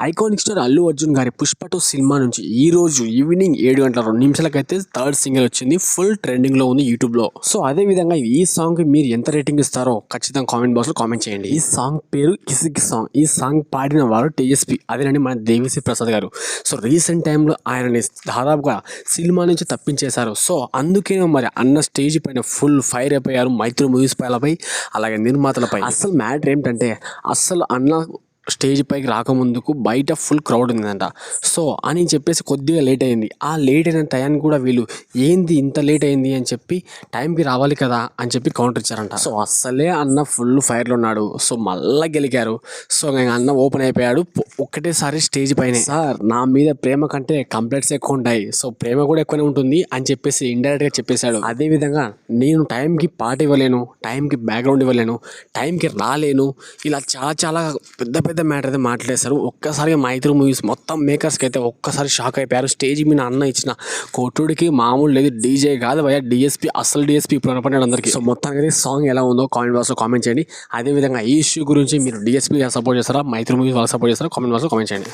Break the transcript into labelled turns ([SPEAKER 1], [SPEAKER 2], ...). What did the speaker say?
[SPEAKER 1] Iconic star Allu Arjun గారి Pushpa two cinema నుంచి ఈ రోజు ఈవినింగ్ ఏడు గంటల రెండు నిమిషాలకైతే థర్డ్ సింగిల్ వచ్చింది ఫుల్ ట్రెండింగ్లో ఉంది యూట్యూబ్లో సో అదే విధంగా ఈ సాంగ్కి మీరు ఎంత రేటింగ్ ఇస్తారో ఖచ్చితంగా కామెంట్ బాక్స్లో కామెంట్ చేయండి. ఈ సాంగ్ పేరు కిసిక్ సాంగ్ ఈ సాంగ్ పాడిన వారు టీఎస్పీ అదేనండి మన దేవిశ్రీ ప్రసాద్ గారు. సో రీసెంట్ టైంలో ఆయనని దాదాపుగా సినిమా నుంచి తప్పించేశారు. సో అందుకే మరి అన్న స్టేజ్ పైన ఫుల్ ఫైర్ అయిపోయారు మైత్రి మూవీస్ పైలపై అలాగే నిర్మాతలపై. అసలు మ్యాటర్ ఏమిటంటే అస్సలు అన్న స్టేజ్ పైకి రాకముందుకు బయట ఫుల్ క్రౌడ్ ఉందంట సో అని చెప్పేసి కొద్దిగా లేట్ అయింది. ఆ లేట్ అయిన టైం కూడా వీళ్ళు ఏంది ఇంత లేట్ అయింది? అని చెప్పి టైంకి రావాలి కదా? అని చెప్పి కౌంటర్ ఇచ్చారంట. సో అస్సలే అన్న ఫుల్ ఫైర్లో ఉన్నాడు. సో మళ్ళా గెలికారు. సో ఇంకా అన్న ఓపెన్ అయిపోయాడు. ఒకటేసారి ఒక్కటేసారి స్టేజ్ పైన. సార్ నా మీద ప్రేమ కంటే కంప్లైంట్స్ ఎక్కువ ఉంటాయి. సో ప్రేమ కూడా ఎక్కువనే ఉంటుంది అని చెప్పేసి ఇండైరెక్ట్గా చెప్పేశాడు. అదే విధంగా నేను టైంకి పాట ఇవ్వలేను టైంకి బ్యాక్గ్రౌండ్ ఇవ్వలేను టైంకి రాలేను. ఇలా చాలా చాలా పెద్ద పెద్ద మ్యాటర్ అయితే మాట్లాడేశారు ఒక్కసారిగా మైత్రి మూవీస్ మొత్తం మేకర్స్కి అయితే ఒక్కసారి షాక్ అయిపోయారు. స్టేజ్ మీద అన్న ఇచ్చిన కోటుడికి మామూలు లేదు డీజే కాదు భయ డిఎస్పీ అసలు డిఎస్పీ ఇప్పుడు కనపడ్డాడు అందరికీ సో మొత్తానికి అయితే సాంగ్ ఎలా ఉందో కామెంట్ బాక్స్లో కామెంట్ చేయండి. అదే విధంగా ఈ ఇష్యూ గురించి మీరు డిఎస్పీ సపోర్ట్ చేస్తారా మైత్రి మూవీస్ వాళ్ళు సపోర్ట్ చేస్తారా కామెంట్ బాక్స్లో కామెంట్ చేయండి.